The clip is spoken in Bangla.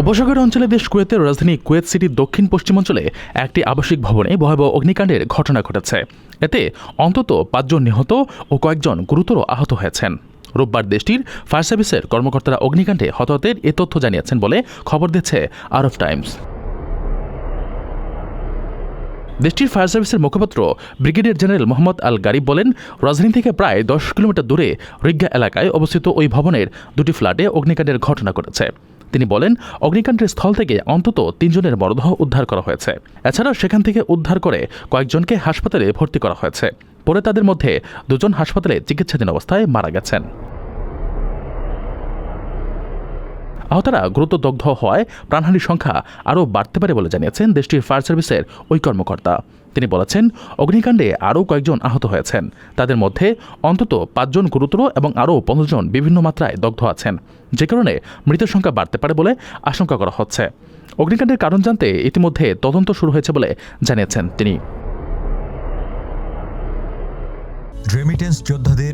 উপসাগর অঞ্চলে দেশ কুয়েতের রাজধানী কুয়েত সিটির দক্ষিণ পশ্চিমাঞ্চলে একটি আবাসিক ভবনে ভয়াবহ অগ্নিকাণ্ডের ঘটনা ঘটেছে। এতে অন্তত পাঁচজন নিহত ও কয়েকজন গুরুতর আহত হয়েছেন। রোববার দেশটির ফায়ার সার্ভিসের কর্মকর্তারা অগ্নিকাণ্ডে হতাহতের এ তথ্য জানিয়েছেন বলে খবর দিচ্ছে আরব টাইমস। দেশটির ফায়ার সার্ভিসের মুখপাত্র brigadier general Mohammad Al Gharib বলেন, রাজধানী থেকে প্রায় দশ কিলোমিটার দূরে রিজ্ঞা এলাকায় অবস্থিত ওই ভবনের দুটি ফ্ল্যাটে অগ্নিকাণ্ডের ঘটনা ঘটেছে। তিনি বলেন, অগ্নিকাণ্ডের স্থল থেকে অন্তত তিনজনের মরদেহ উদ্ধার করা হয়েছে। এছাড়া সেখান থেকে উদ্ধার করে কয়েকজনকে হাসপাতালে ভর্তি করা হয়েছে। পরে তাদের মধ্যে দুজন হাসপাতালে চিকিৎসাধীন অবস্থায় মারা গেছেন। আহতরা গুরুতর দগ্ধ হওয়ায় প্রাণহানির সংখ্যা আরও বাড়তে পারে বলে জানিয়েছেন দেশটির ফায়ার সার্ভিসের ওই কর্মকর্তা। তিনি বলেছেন, অগ্নিকাণ্ডে আরও কয়েকজন আহত হয়েছেন। তাদের মধ্যে অন্তত পাঁচজন গুরুতর এবং আরও পনেরো জন বিভিন্ন মাত্রায় দগ্ধ আছেন। যে কারণে মৃতের সংখ্যা বাড়তে পারে বলে আশঙ্কা করা হচ্ছে। অগ্নিকাণ্ডের কারণ জানতে ইতিমধ্যে তদন্ত শুরু হয়েছে বলে জানিয়েছেন তিনি। রেমিটেন্স যোদ্ধাদের